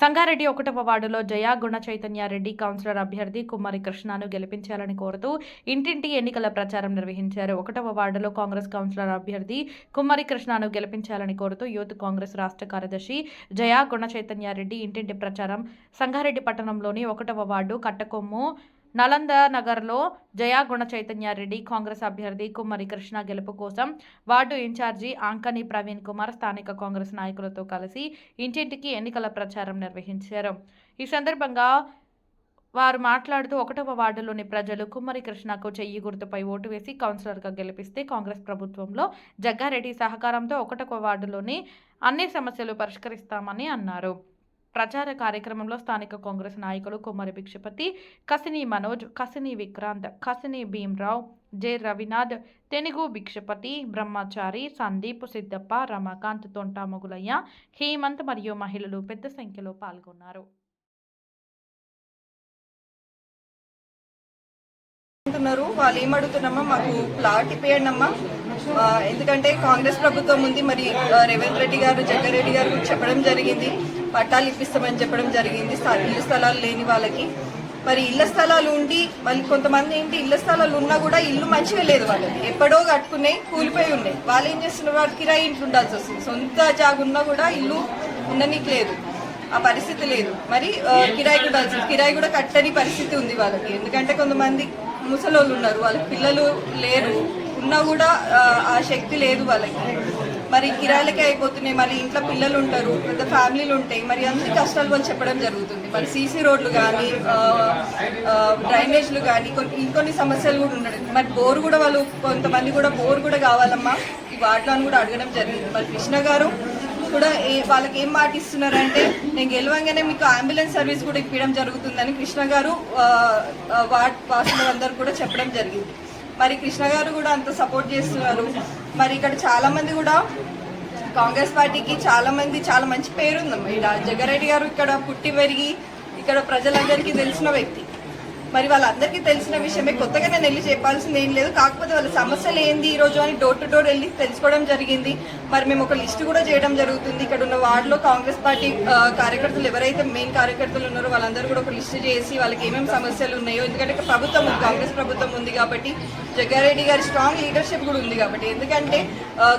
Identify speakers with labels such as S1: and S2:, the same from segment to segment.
S1: సంగారెడ్డి ఒకటవ వార్డులో జయా గుణ చైతన్యారెడ్డి కౌన్సిలర్ అభ్యర్థి కుమారి కృష్ణను గెలిపించాలని కోరుతూ ఇంటింటి ఎన్నికల ప్రచారం నిర్వహించారు. ఒకటవ వార్డులో కాంగ్రెస్ కౌన్సిలర్ అభ్యర్థి కుమారి కృష్ణను గెలిపించాలని కోరుతూ యూత్ కాంగ్రెస్ రాష్ట్ర కార్యదర్శి జయా గుణ చైతన్యారెడ్డి ఇంటింటి ప్రచారం సంగారెడ్డి పట్టణంలోని ఒకటవ వార్డు కట్టకొమ్ము నలంద నగర్లో జయా గుణ చైతన్యారెడ్డి కాంగ్రెస్ అభ్యర్థి కుమ్మరి కృష్ణ గెలుపు కోసం ward in charge Ankani Praveen Kumar స్థానిక కాంగ్రెస్ నాయకులతో కలిసి ఇంటింటికి ఎన్నికల ప్రచారం నిర్వహించారు. ఈ సందర్భంగా వారు మాట్లాడుతూ ఒకటవ వార్డులోని ప్రజలు కుమ్మరి కృష్ణకు చెయ్యి గుర్తుపై ఓటు వేసి కౌన్సిలర్గా గెలిపిస్తే కాంగ్రెస్ ప్రభుత్వంలో జగ్గారెడ్డి సహకారంతో ఒకటవ వార్డులోని అన్ని సమస్యలు పరిష్కరిస్తామని అన్నారు. ప్రచార కార్యక్రమంలో స్థానిక కాంగ్రెస్ నాయకులు కుమారి భిక్షపతి కసిని మనోజ్ కసిని విక్రాంత్ కసిని భీమ్రావ్ జె రవినాథ్ తెనుగు భిక్షపతి బ్రహ్మచారి సందీప్ సిద్దప్ప రమాకాంత్ తొంటా మొగులయ్య హేమంత్ మరియు మహిళలు పెద్ద సంఖ్యలో పాల్గొన్నారు.
S2: వాళ్ళు ఏమడుగుతున్నామా మాకు ప్లాట్ ఇప్పేయండి ఎందుకంటే కాంగ్రెస్ ప్రభుత్వం ఉంది. మరి రేవంత్ రెడ్డి గారు జగ్గారెడ్డి గారు చెప్పడం జరిగింది. పట్టాలు ఇప్పిస్తామని చెప్పడం జరిగింది. స్థ- ఇల్లు స్థలాలు లేని వాళ్ళకి. మరి ఇళ్ళ స్థలాలు ఉండి మళ్ళీ కొంతమంది ఏంటి ఇళ్ళ స్థలాలు ఉన్నా కూడా ఇల్లు మంచిగా లేదు వాళ్ళకి. ఎప్పుడో కట్టుకున్నాయి కూలిపోయి ఉన్నాయి వాళ్ళు ఏం చేస్తున్నారు? వాళ్ళు కిరాయి ఇంట్లో ఉండాల్సి వస్తుంది. సొంత జాగు ఉన్నా కూడా ఇల్లు ఉండనీకి లేదు. ఆ పరిస్థితి లేదు. మరి కిరాయి కూడా కిరాయి కూడా కట్టని పరిస్థితి ఉంది వాళ్ళకి. ఎందుకంటే కొంతమంది ముసలోళ్ళు ఉన్నారు. వాళ్ళకి పిల్లలు లేరు. ఉన్నా కూడా ఆ శక్తి లేదు వాళ్ళకి. మరి కిరాయిలకే అయిపోతున్నాయి. మరి ఇంట్లో పిల్లలు ఉంటారు పెద్ద ఫ్యామిలీలు ఉంటాయి. మరి అన్ని కష్టాలు వాళ్ళు చెప్పడం జరుగుతుంది. మరి సీసీ రోడ్లు కానీ డ్రైనేజ్లు కానీ కొన్ని ఇంకొన్ని సమస్యలు కూడా ఉండడం. మరి బోర్ కూడా వాళ్ళు కొంతమంది కూడా బోర్ కూడా కావాలమ్మా. ఈ వాటిలో కూడా అడగడం జరిగింది. మరి కృష్ణ గారు కూడా ఏ- వాళ్ళకి ఏం మాట ఇస్తున్నారంటే నేను గెలవంగానే మీకు అంబులెన్స్ సర్వీస్ కూడా ఇప్పించడం జరుగుతుందని కృష్ణ గారు ఆ, ఆ, వార్డ్ వాసులందరూ కూడా చెప్పడం జరిగింది. మరి కృష్ణ గారు కూడా అంత సపోర్ట్ చేస్తున్నారు. మరి ఇక్కడ చాలా మంది కూడా కాంగ్రెస్ పార్టీకి చాలా మంది చాలా మంచి పేరు ఉందమ్మా ఇక్కడ జగ్గారెడ్డి గారు ఇక్కడ పుట్టి పెరిగి ఇక్కడ ప్రజలందరికీ తెలిసిన వ్యక్తి. మరి వాళ్ళందరికీ తెలిసిన విషయమే. కొత్తగా నేను వెళ్ళి చెప్పాల్సింది ఏం లేదు. కాకపోతే వాళ్ళ సమస్యలు ఏంది ఈ రోజు అని డోర్ టు డోర్ వెళ్ళి తెలుసుకోవడం జరిగింది. మరి మేము ఒక లిస్ట్ కూడా చేయడం జరుగుతుంది. ఇక్కడ ఉన్న వార్డులో కాంగ్రెస్ పార్టీ కార్యకర్తలు ఎవరైతే మెయిన్ కార్యకర్తలు ఉన్నారో వాళ్ళందరూ కూడా ఒక లిస్ట్ చేసి వాళ్ళకి ఏమేమి సమస్యలు ఉన్నాయో ఎందుకంటే ప్రభుత్వం ఉంది కాంగ్రెస్ ప్రభుత్వం ఉంది కాబట్టి జగ్గారెడ్డి గారి స్ట్రాంగ్ లీడర్షిప్ కూడా ఉంది కాబట్టి. ఎందుకంటే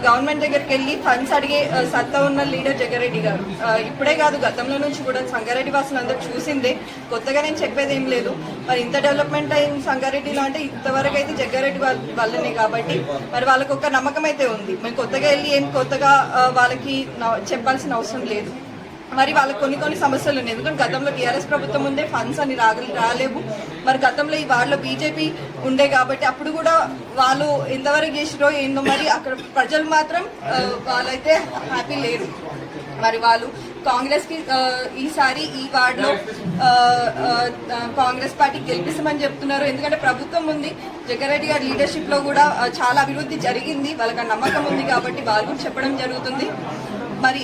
S2: గవర్నమెంట్ దగ్గరికి వెళ్ళి ఫండ్స్ అడిగే సత్తా ఉన్న లీడర్ జగ్గారెడ్డి గారు. ఇప్పుడే కాదు గతంలో నుంచి కూడా సంగారెడ్డి వాసులు అందరూ చూసిందే. కొత్తగా నేను చెప్పేది ఏం లేదు. మరి ఇంత డెవలప్మెంట్ అయిన సంగారెడ్డిలో అంటే ఇంతవరకు అయితే జగ్గారెడ్డి వాళ్ళ వల్లనే కాబట్టి మరి వాళ్ళకి ఒక నమ్మకం అయితే ఉంది. మేము కొత్తగా వెళ్ళి ఏం కొత్తగా వాళ్ళకి చెప్పాల్సిన అవసరం లేదు. మరి వాళ్ళకి కొన్ని కొన్ని సమస్యలు ఉన్నాయి. ఎందుకంటే గతంలో టీఆర్ఎస్ ప్రభుత్వం ఉండే ఫండ్స్ అని రాగ రాలేవు. మరి గతంలో ఈ వార్డులో బీజేపీ ఉండే కాబట్టి అప్పుడు కూడా వాళ్ళు ఎంతవరకు చేసిరో ఏందో మరి అక్కడ ప్రజలు మాత్రం వాళ్ళైతే హ్యాపీ లేరు. మరి వాళ్ళు కాంగ్రెస్కి ఈసారి ఈ వార్డులో కాంగ్రెస్ పార్టీ గెలిపిస్తామని చెప్తున్నారు. ఎందుకంటే ప్రభుత్వం ఉంది. జగ్గారెడ్డి గారి లీడర్షిప్లో కూడా చాలా అభివృద్ధి జరిగింది. వాళ్ళకి ఆ నమ్మకం ఉంది కాబట్టి వాళ్ళు చెప్పడం జరుగుతుంది. మరి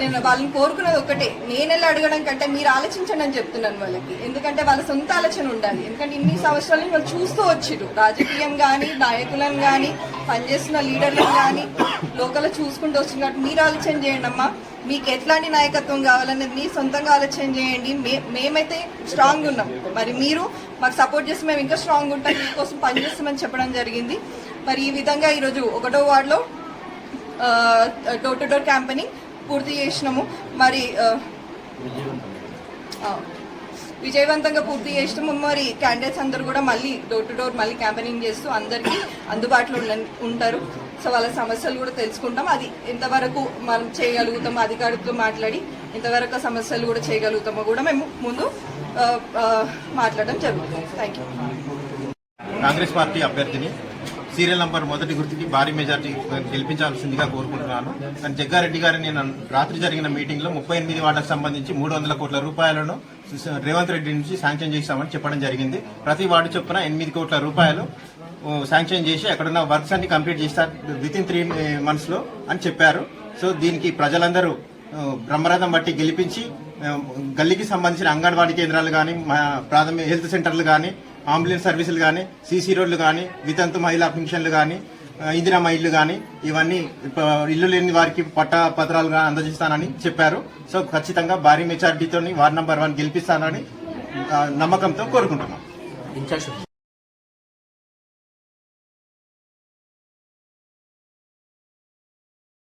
S2: నేను వాళ్ళని కోరుకున్నది ఒకటే. నేను వెళ్ళి అడగడం కంటే మీరు ఆలోచించండి అని చెప్తున్నాను వాళ్ళకి. ఎందుకంటే వాళ్ళ సొంత ఆలోచన ఉండాలి. ఎందుకంటే ఇన్ని సంవత్సరాల నుంచి వాళ్ళు చూస్తూ వచ్చిరు రాజకీయం కానీ నాయకులను కానీ పనిచేస్తున్న లీడర్లను కానీ లోకల్ చూసుకుంటూ వచ్చినట్టు మీరు ఆలోచన చేయండి అమ్మా. మీకు ఎట్లాంటి నాయకత్వం కావాలనేది మీ సొంతంగా ఆలోచన చేయండి. మే- మేమైతే స్ట్రాంగ్ ఉన్నాం. మరి మీరు మాకు సపోర్ట్ చేసి మేము ఇంకా స్ట్రాంగ్ ఉంటాం. మీకోసం పనిచేస్తామని చెప్పడం జరిగింది. మరి ఈ విధంగా ఈరోజు ఒకటో వార్డులో డోర్ టు డోర్ క్యాంపెయిన్ పూర్తి చేసినాము. మరి విజయవంతంగా పూర్తి చేసినాము. మరి క్యాండిడేట్స్ అందరూ కూడా మళ్ళీ డోర్ టు డోర్ మళ్ళీ క్యాంపెయినింగ్ చేస్తూ అందరికీ అందుబాటులో ఉంటారు. సో వాళ్ళ సమస్యలు కూడా తెలుసుకుంటాం. అది ఎంతవరకు మనం చేయగలుగుతామో అధికారులతో మాట్లాడి ఎంతవరకు సమస్యలు కూడా చేయగలుగుతామో కూడా మేము ముందు మాట్లాడడం జరుగుతుంది. థ్యాంక్ యూ
S3: కాంగ్రెస్ పార్టీ అభ్యర్థిని సీరియల్ నంబర్ మొదటి గుర్తుకి భారీ మెజార్టీ గెలిపించాల్సిందిగా కోరుకుంటున్నాను. కానీ జగ్గారెడ్డి గారు నేను రాత్రి జరిగిన మీటింగ్లో ముప్పై ఎనిమిది వార్డులకు సంబంధించి మూడు వందల కోట్ల రూపాయలను రేవంత్ రెడ్డి నుంచి శాంక్షన్ చేశామని చెప్పడం జరిగింది. ప్రతి వార్డు చొప్పున ఎనిమిది కోట్ల రూపాయలు శాంక్షన్ చేసి అక్కడున్న వర్క్స్ అన్ని కంప్లీట్ చేస్తారు విత్ ఇన్ త్రీ మంత్స్లో అని చెప్పారు. సో దీనికి ప్రజలందరూ బ్రహ్మరథం బట్టి గెలిపించి గల్లీకి సంబంధించిన అంగన్వాడీ కేంద్రాలు కానీ ప్రాథమిక హెల్త్ సెంటర్లు కానీ అంబులెన్స్ సర్వీసులు కానీ సీసీ రోడ్లు కానీ వితంతు మహిళా పెన్షన్లు కానీ ఆ, ఇందిరమ్మ ఇల్లు కానీ ఇవన్నీ ఇల్లు లేని వారికి పట్టా పత్రాలు కానీ అందజేస్తానని చెప్పారు. సో ఖచ్చితంగా భారీ మెజార్టీతో వార్డ్ నంబర్ వన్ గెలిపిస్తానని నమ్మకంతో కోరుకుంటున్నాం.